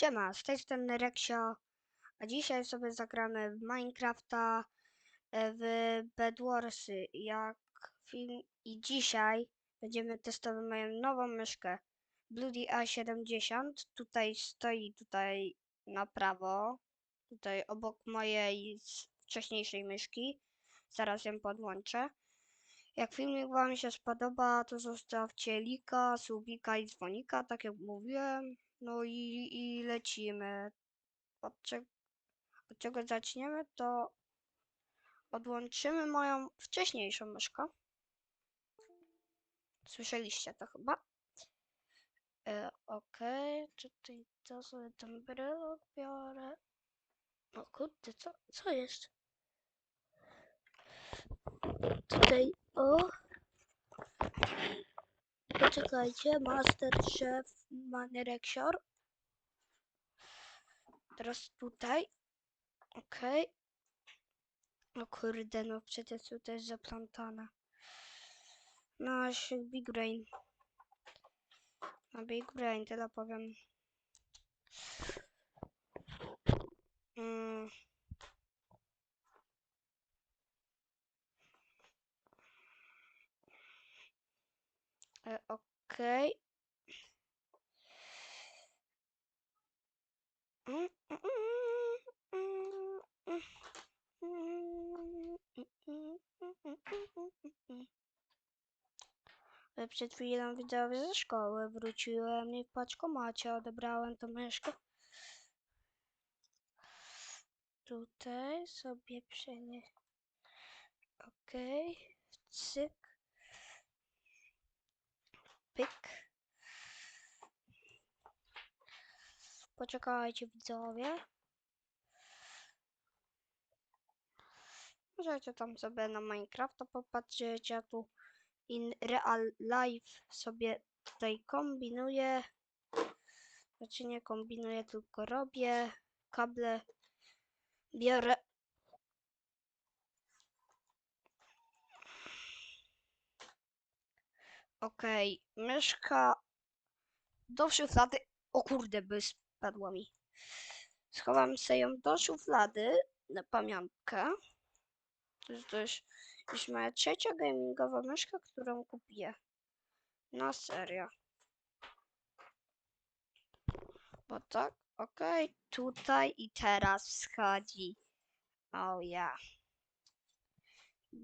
Siema, z tej strony Reksio, a dzisiaj sobie zagramy w Minecrafta e, w Bedwarsy, jak film i dzisiaj będziemy testować moją nową myszkę Bloody A70, tutaj stoi tutaj na prawo, tutaj obok mojej wcześniejszej myszki, zaraz ją podłączę. Jak filmik Wam się spodoba, to zostawcie lika, subika i dzwonika, tak jak mówiłem. No i, i lecimy. Od, cze- od czego zaczniemy, to odłączymy moją wcześniejszą myszkę. Słyszeliście to chyba? E, Okej, tutaj to sobie ten brylok biorę. O kurde, co, co jest? Tutaj, o. Poczekajcie, Master Chef Manereksior. Teraz tutaj. Okej. O kurde, no przecież tutaj jest zaplątane. No, Big Brain. No, Big Brain, tyle powiem. Mm. E, Okej. Mm. E, Przed chwilą widzowie ze szkoły wróciłem i w paczkomacie odebrałem tą myszkę. Tutaj sobie przenieść. Okej. Cyk. Pyk. Poczekajcie widzowie. Możecie tam sobie na Minecrafta popatrzeć, ja tu in real life sobie tutaj kombinuję. Znaczy nie kombinuję, tylko robię. Kable biorę. Okej, myszka do szuflady. O kurde, by spadła mi. Schowam sobie ją do szuflady na pamiątkę. To jest, jest już moja trzecia gamingowa myszka, którą kupię. Na serio. Bo tak, okej, tutaj i teraz wschodzi. O ja.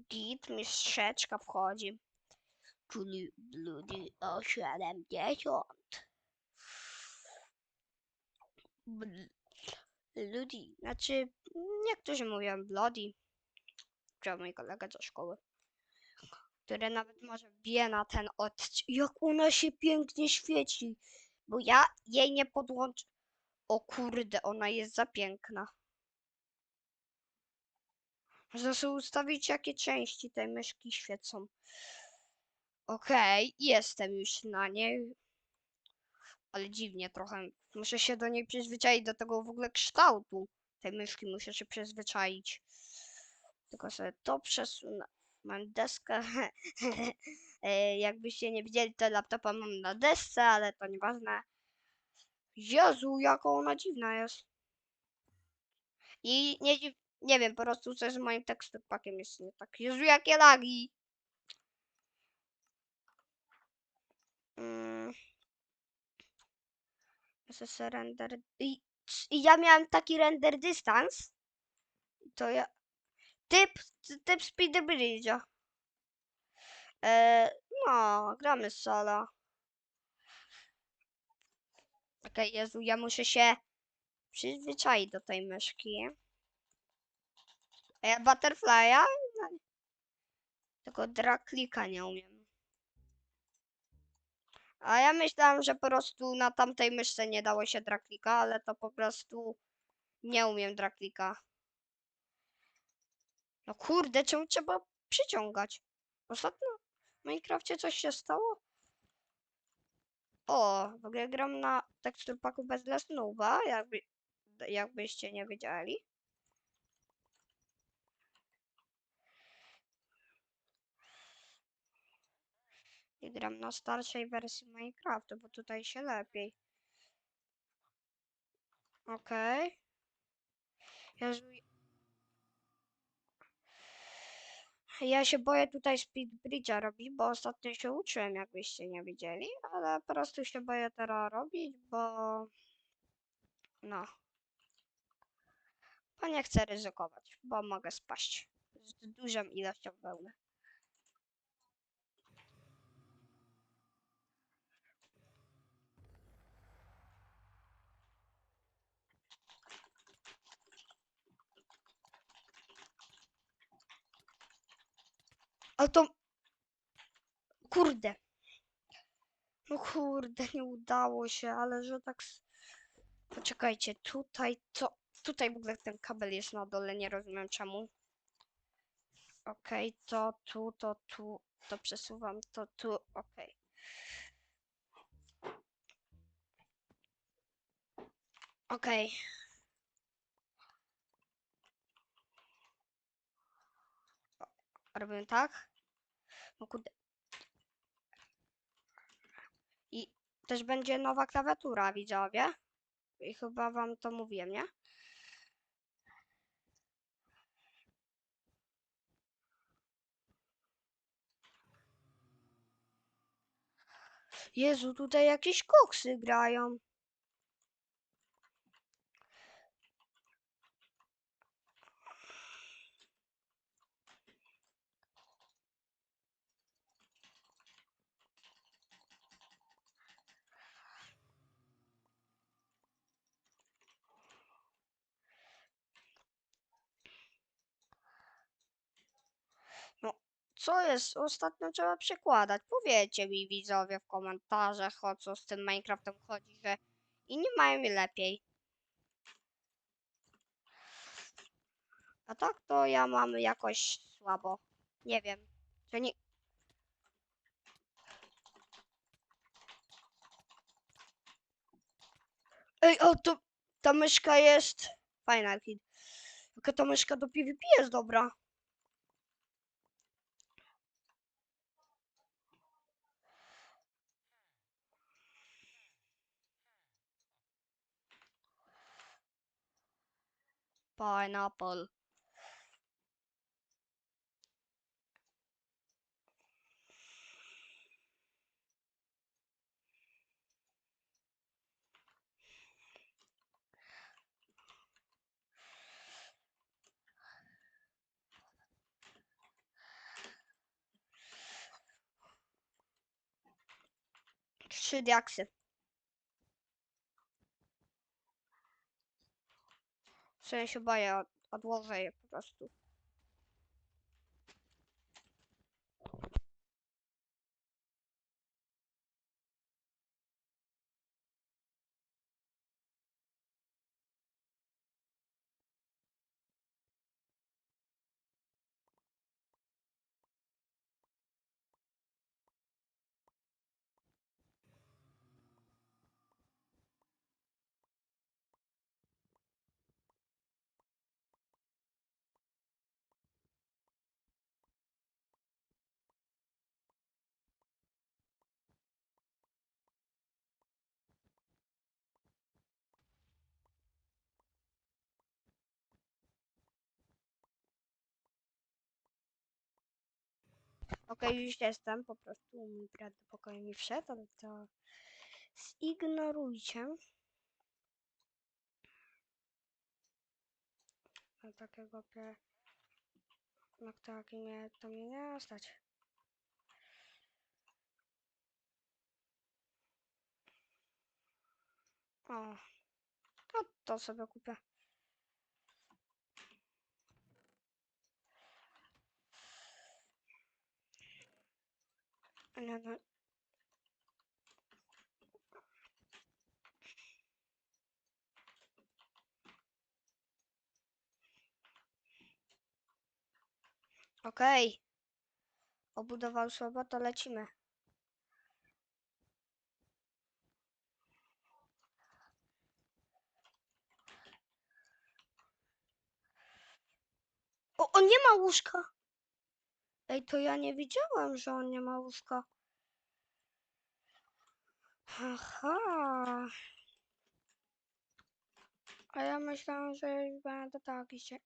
Git, mistrzeczka wchodzi. Czyli Bloody o 70. Bl- Bloody, znaczy niektórzy mówią Bloody. Czy mój kolega ze szkoły. Który nawet może wie na ten odcinek. Jak ona się pięknie świeci. Bo ja jej nie podłączę. O kurde, ona jest za piękna. Można sobie ustawić, jakie części tej myszki świecą. Okej, jestem już na niej. Ale dziwnie trochę. Muszę się do niej przyzwyczaić, do tego w ogóle kształtu tej myszki muszę się przyzwyczaić. Tylko sobie to przesunę. Mam deskę. E, Jakbyście nie widzieli, to laptopa mam na desce, ale to nieważne. Jezu, jaka ona dziwna jest. I nie, nie wiem, po prostu coś z moim teksturpakiem jest nie tak. Jezu, jakie lagi. Mm. SS render. I, I ja miałem taki render dystans. To ja. Typ, typ speed bridge'a. E, no, gramy solo. Okej, Jezu, ja muszę się przyzwyczaić do tej myszki. A ja butterfly'a? No, tylko draklika nie umiem. A ja myślałam, że po prostu na tamtej myszce nie dało się draklika, ale to po prostu nie umiem draklika. No kurde, czemu trzeba przyciągać? Ostatnio w Minecrafcie coś się stało? O, w ogóle gram na teksturpaku bez Lesnuba, jakby, jakbyście nie wiedzieli. I gram na starszej wersji Minecrafta, bo tutaj się lepiej. Okej. Jezu. Ja się boję tutaj speedbridge'a robić, bo ostatnio się uczyłem, jakbyście nie wiedzieli, ale po prostu się boję teraz robić, bo... No. Bo nie chcę ryzykować, bo mogę spaść z dużą ilością wełny. Ale to... Kurde. No kurde, nie udało się, ale że tak... Poczekajcie, tutaj to... Tutaj w ogóle ten kabel jest na dole, nie rozumiem czemu. Okej, to tu, to tu, to przesuwam, to tu, okej. Okej. O, Robimy tak? No kurde. I też będzie nowa klawiatura, widzowie. I chyba wam to mówiłem, nie? Jezu, tutaj jakieś koksy grają. Co jest? Ostatnio trzeba przekładać. Powiedzcie mi widzowie w komentarzach, o co z tym Minecraftem chodzi, że inni mają mi lepiej. A tak to ja mam jakoś słabo. Nie wiem. Że nie... Ej, o to... Ta myszka jest... Fajna, Kid. Jaka ta myszka do PvP jest dobra. pineapple Şu diaksın. W sensie od, odłożę je po prostu. Okej, już jestem, po prostu mój brat do pokoju mi wszedł, ale to zignorujcie. Na takiego pie... Na takie mnie to mnie nie stać. O. No to sobie kupię. Nie, no. Okej. Obudował słabo, to lecimy. O, on nie ma łóżka. Ej, to ja nie wiedziałam, że on nie ma łóżka. Aha. A ja myślałem, że będę taki się...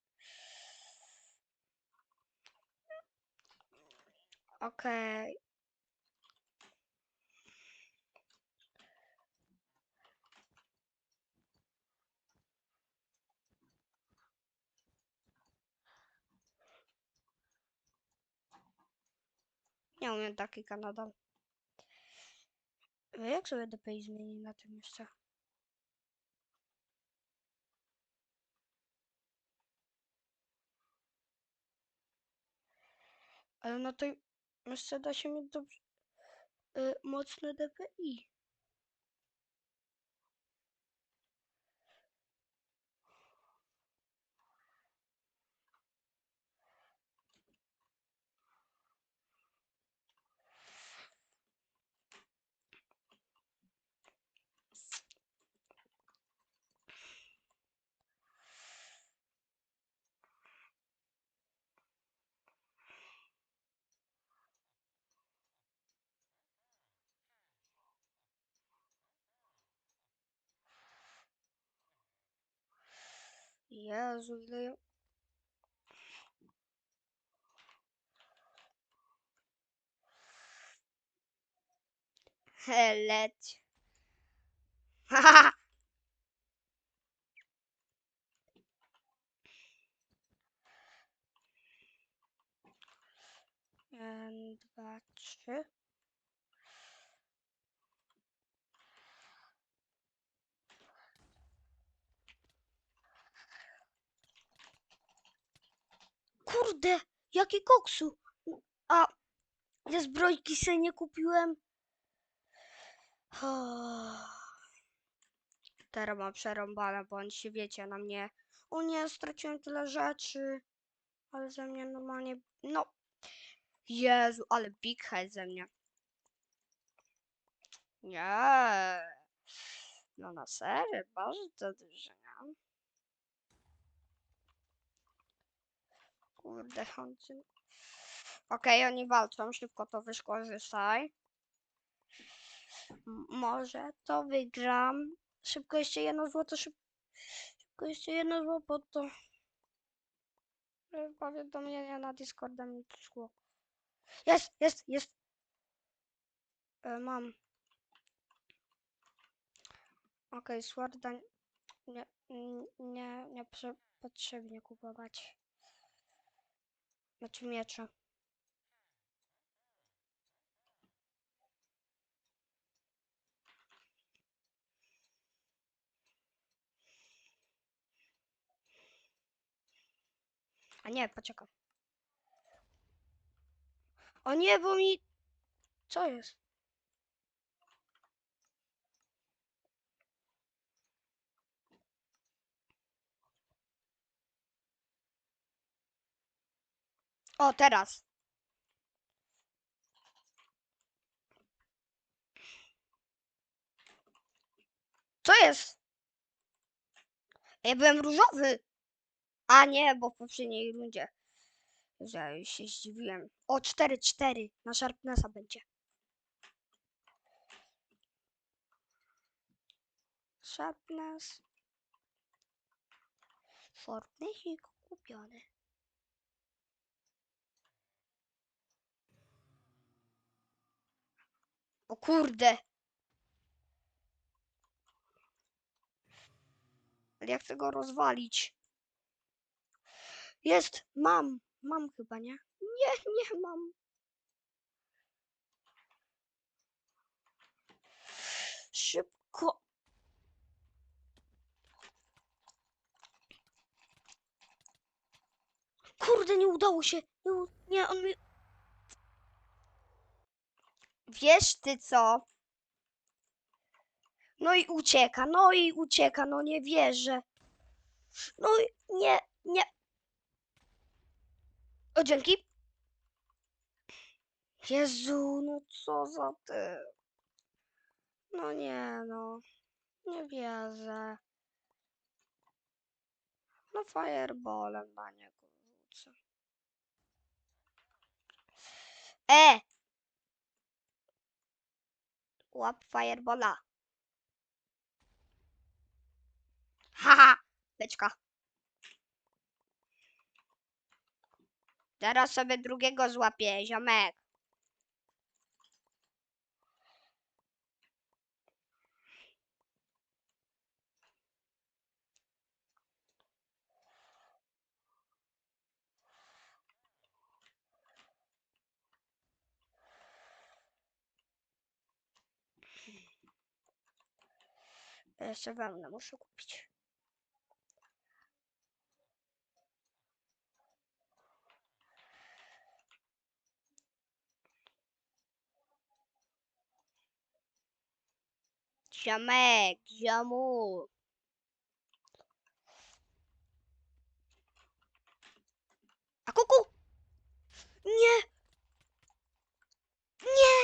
Okej. Nie umiem taki Kanada. Jak sobie DPI zmieni na tym jeszcze? Ale na tej myszce da się mieć dobrze, y, mocne DPI. Jezu, ile ja... He, leć. Kurde, jaki koksu. A, ja zbrojki sobie nie kupiłem. Teraz mam przerąbane, bo on się wiecie na mnie. O nie, straciłem tyle rzeczy. Ale ze mnie normalnie. No. Jezu, ale big head ze mnie. Nie. No na serio, bardzo dużo, nie? Kurde, cię- Okej, oni walczą, szybko to wykorzystaj. Może to wygram. Szybko jeszcze jedno złoto, szyb... szybko jeszcze jedno złoto. E, Powiadomienia na Discorda mi przyszło. Jest, jest, jest. E, mam. Okej, Sworda nie, nie, nie potrzebnie kupować. Znaczy miecze. A nie, poczekaj. O nie, bo mi... Co jest? O, teraz. Co jest? Ja byłem różowy. A nie, bo w poprzedniej rundzie. Że się zdziwiłem. O, 4-4 na Sharpnessa będzie. Sharpness. Fortnite kupiony. O kurde. Ale ja chcę go rozwalić. Jest, mam. Mam chyba, nie? Nie, nie mam. Szybko. Kurde, nie udało się. Nie, on mi... Wiesz ty co? No i ucieka, no i ucieka, no nie wierzę. No i nie, nie. O, dzięki. Jezu, no co za ty. No nie, no. Nie wierzę. No fireballem na niego rzucę. E! Łap fireballa. Haha! świeczka. Teraz sobie drugiego złapię, ziomek. Jeszcze wełnę muszę kupić. Ziomek, ziomu. A kuku! Nie! Nie!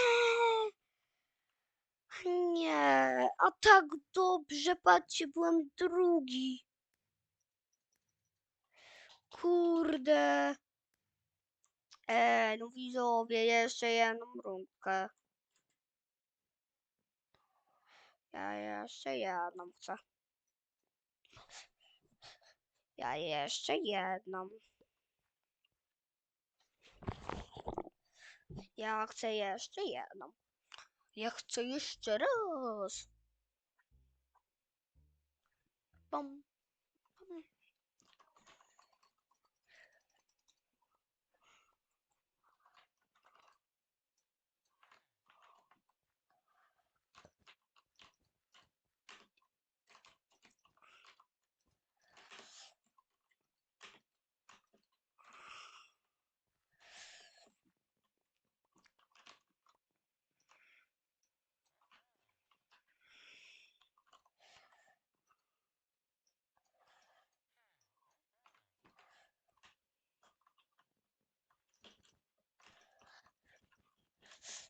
A tak dobrze, patrzcie, byłem drugi. Kurde. E, no widzowie, jeszcze jedną rundkę. Ja jeszcze jedną chcę. Ja jeszcze jedną. Ja chcę jeszcze jedną. Ja chcę jeszcze raz. bum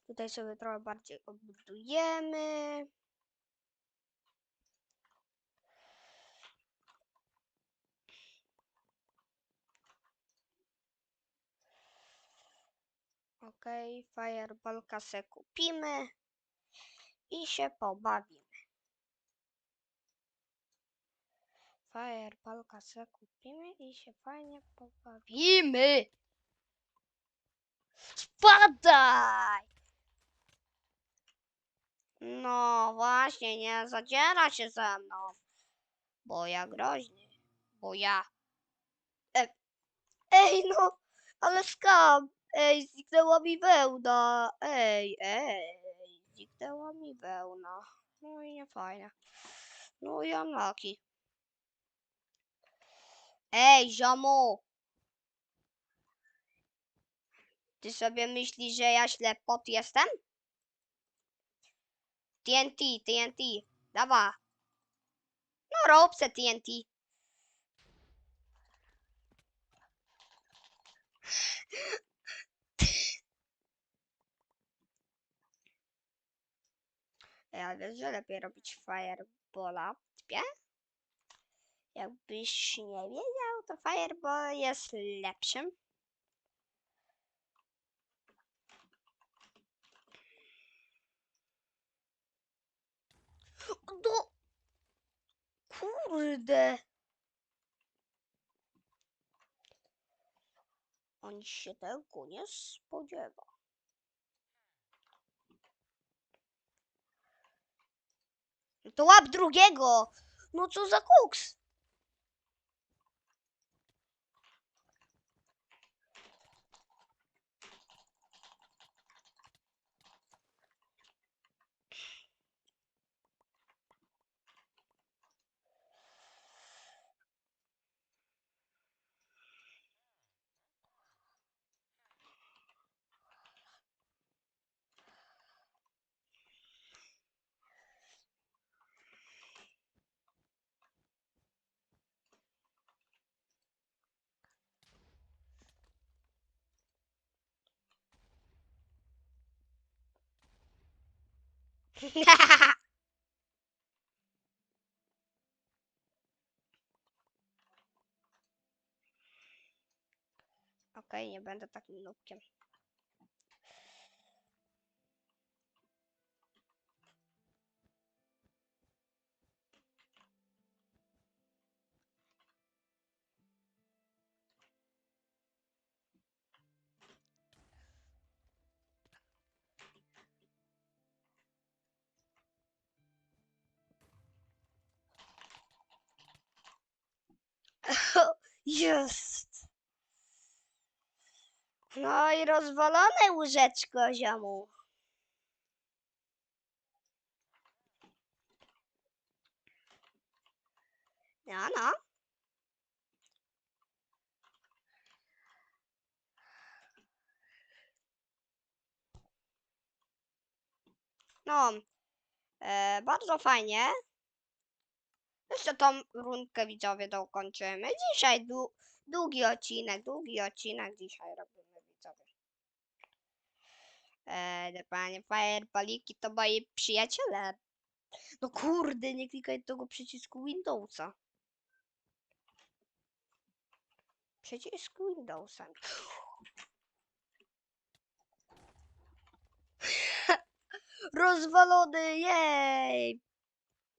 Tutaj sobie trochę bardziej obudujemy. Okej, fireballka se kupimy i się pobawimy. Fireballka se kupimy i się fajnie pobawimy. Spadaj! No właśnie, nie zadziera się ze mną. Bo ja groźny. Bo ja. E... Ej, no, ale skam. Ej, zniknęła mi wełna. Ej, ej, zniknęła mi wełna. No i nie fajnie. No i unlucky. Ej, ziomu! Ty sobie myślisz, że ja ślepot jestem? TNT, TNT. Dawa. No rób se TNT. Ja wiesz, że lepiej robić fireballa. Typie? Jakbyś nie wiedział, to fireball jest lepszym. No. Kurde. On się tego nie spodziewa. To łap drugiego. No co za kuks. Okej, nie będę takim nubkiem. Jest! No i rozwalone łóżeczko, ziomu. No, no. No, e, bardzo fajnie. Jeszcze tą rundkę widzowie dokończymy. Dzisiaj dłu długi odcinek, długi odcinek dzisiaj robimy widzowie. E, panie Fireballiki to moi przyjaciele. No kurde, nie klikaj tego przycisku Windowsa. Przycisk Windowsa. Rozwalony, jej!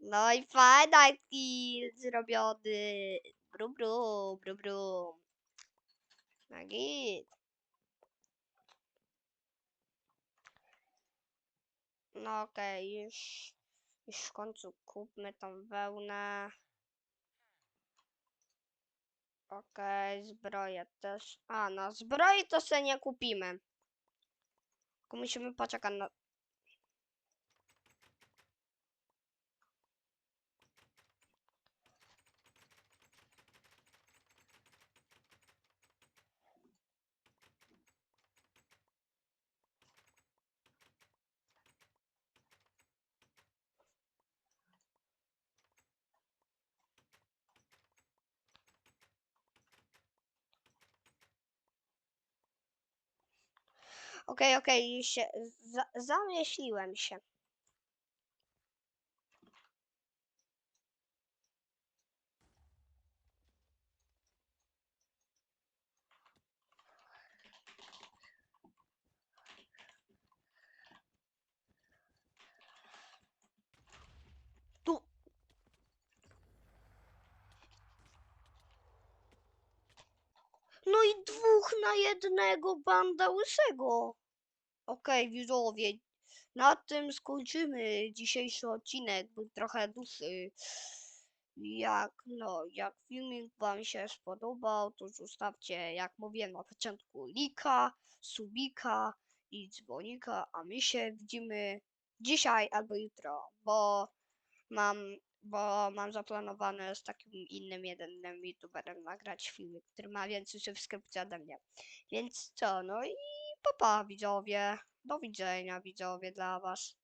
No i fajna kill zrobiony. Brum, brum, brum, brum. Na git. No okej, już, już w końcu kupmy tą wełnę. Okej, zbroję też. A, no zbroi to se nie kupimy. Tylko musimy poczekać na... Okej, okej, się... Za, zamyśliłem się. Tu. No i dwóch na jednego banda łysego. Okej, widzowie, na tym skończymy dzisiejszy odcinek. Był trochę dłuższy. Jak, no, jak filmik Wam się spodobał, to zostawcie, jak mówiłem na początku, lika, subika i dzwonika, a my się widzimy dzisiaj albo jutro, bo mam, bo mam zaplanowane z takim innym jednym youtuberem nagrać filmik, który ma więcej subskrypcji ode mnie. Więc co, no i papa widzowie, do widzenia widzowie dla was.